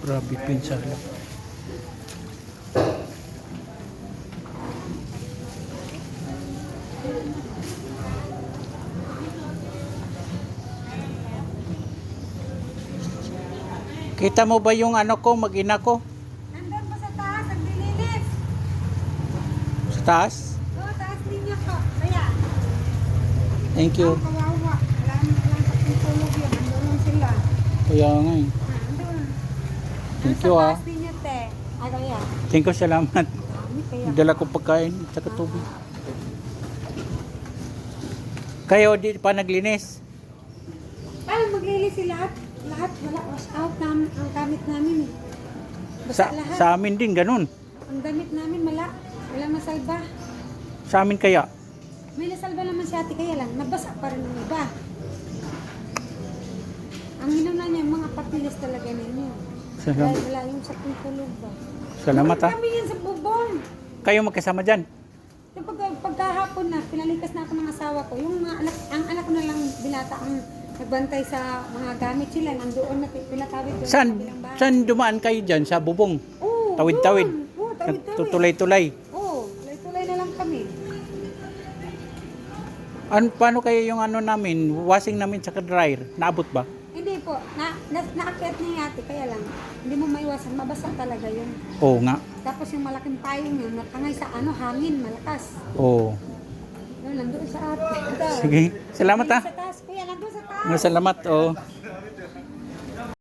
Grabe pinsala. Kita mo ba yung ano ko, mag-ina ko? Nandun po sa taas, naglilinis. Sa taas? Oo, taas ninyo po. Kaya, Thank you. ang kawawa. Wala sa tulog yun. Nandun lang sila. Kaya nga eh. Ah. Thank you, ah. ninyo, te. Kaya. Thank you, salamat. Dami kaya. Dala ko pagkain at saka tubig. Kayo di pa naglinis? Ay, maglinis si lahat. Lahat, wala. Wash out namin ang gamit namin. eh. Basta Sa, lahat. sa amin din, ganun. Ang damit namin, wala. Wala masalba. Sa amin kaya. May nasalba naman si ate kaya lang, nabasa pa rin ng iba. Ang hinuna niya, mga papilis talaga ninyo. Salamat, wala yung sa tulog ba. salamat ha. Kami yan sa bubong. Kayo magkasama dyan. Yung pag, pagkahapon na, pinalikas na ako ng asawa ko. Yung mga anak, ang anak ko na lang binata ang nagbantay sa mga gamit sila. Nandoon na pinatawid doon sa Saan, saan dumaan kayo dyan? Sa bubong? Oo, Tawid-tawid? Oo, tawid-tawid. Nagtutulay-tulay? Oo, tulay-tulay na lang kami. Ano, paano kayo yung ano namin, washing namin sa dryer? Naabot ba? Hindi po, na, na, naakyat niya ate, kaya lang, hindi mo maiwasan, mabasa talaga yun. Oo nga. Tapos yung malaking payong yun, natangay sa ano, hangin, malakas. Oo. Doon, nandun sa ate. Sige, salamat ha. Sa taas, kuya, nandun sa taas. Salamat, oh.